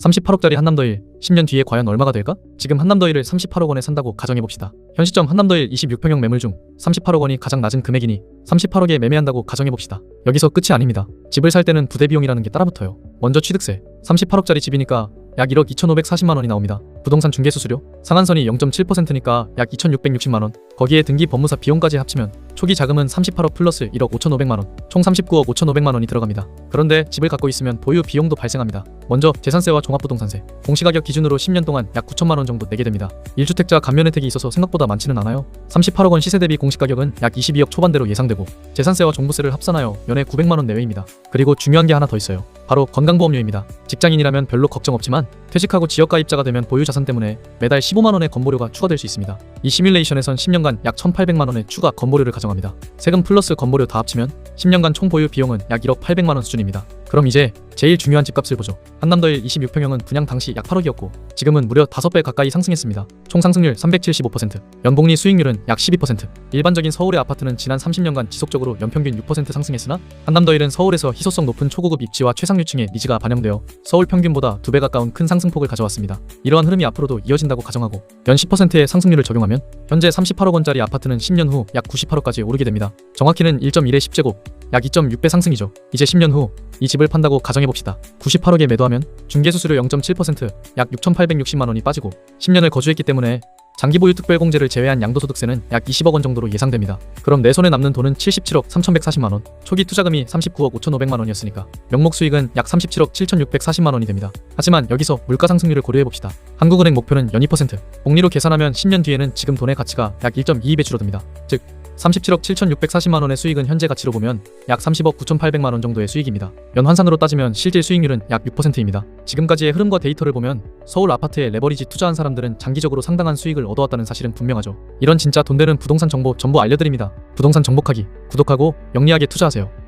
38억짜리 한남더일 10년 뒤에 과연 얼마가 될까? 지금 한남더일을 38억 원에 산다고 가정해봅시다. 현 시점 한남더일 26평형 매물 중 38억 원이 가장 낮은 금액이니 38억에 매매한다고 가정해봅시다. 여기서 끝이 아닙니다. 집을 살 때는 부대 비용이라는 게 따라붙어요. 먼저 취득세 38억짜리 집이니까 약 1억 2,540만 원이 나옵니다. 부동산 중개 수수료 상한선이 0.7%니까 약 2,660만 원. 거기에 등기 법무사 비용까지 합치면 초기 자금은 38억 플러스 1억 5,500만 원, 총 39억 5,500만 원이 들어갑니다. 그런데 집을 갖고 있으면 보유 비용도 발생합니다. 먼저 재산세와 종합부동산세, 공시가격 기준으로 10년 동안 약 9천만 원 정도 내게 됩니다. 1주택자 감면 혜택이 있어서 생각보다 많지는 않아요. 38억 원 시세 대비 공시가격은 약 22억 초반대로 예상되고 재산세와 종부세를 합산하여 연에 900만 원 내외입니다. 그리고 중요한 게 하나 더 있어요. 바로 건강보험료입니다. 직장인이라면 별로 걱정 없지만 퇴직하고 지역가입자가 되면 보유 자산 때문에 매달 15만 원의 건보료가 추가될 수 있습니다. 이 시뮬레이션에선 10년간 약 1,800만 원의 추가 건보료를 가정합니다. 세금 플러스 건보료 다 합치면 10년간 총 보유 비용은 약 1억 800만 원 수준입니다. 그럼 이제 제일 중요한 집값을 보죠. 한남더일 26평형은 분양 당시 약 8억이었고 지금은 무려 5배 가까이 상승했습니다. 총 상승률 375%, 연복리 수익률은 약 12%. 일반적인 서울의 아파트는 지난 30년간 지속적으로 연평균 6% 상승했으나 한남더일은 서울에서 희소성 높은 초고급 입지와 최상류층의 니즈가 반영되어 서울 평균보다 2배 가까운 큰 상승폭을 가져왔습니다. 이러한 흐름이 앞으로도 이어진다고 가정하고 연 10%의 상승률을 적용하면 현재 38억 원짜리 아파트는 10년 후 약 98억까지 오르게 됩니다. 정확히는 1.1의 10제곱, 약 2.6배 상승이죠. 이제 10년 후 이 집을 판다고 가정해봅시다. 98억에 매도하면 중개수수료 0.7%, 약 6,860만 원이 빠지고 10년을 거주했기 때문에 장기 보유 특별공제를 제외한 양도소득세는 약 20억 원 정도로 예상됩니다. 그럼 내 손에 남는 돈은 77억 3,140만 원, 초기 투자금이 39억 5,500만 원이었으니까 명목 수익은 약 37억 7,640만 원이 됩니다. 하지만 여기서 물가 상승률을 고려해 봅시다. 한국은행 목표는 연 2%, 복리로 계산하면 10년 뒤에는 지금 돈의 가치가 약 1.22배 줄어듭니다. 즉 37억 7,640만 원의 수익은 현재 가치로 보면 약 30억 9,800만 원 정도의 수익입니다. 연 환산으로 따지면 실질 수익률은 약 6%입니다. 지금까지의 흐름과 데이터를 보면 서울 아파트에 레버리지 투자한 사람들은 장기적으로 상당한 수익을 얻어왔다는 사실은 분명하죠. 이런 진짜 돈 되는 부동산 정보 전부 알려드립니다. 부동산 정복하기 구독하고 영리하게 투자하세요.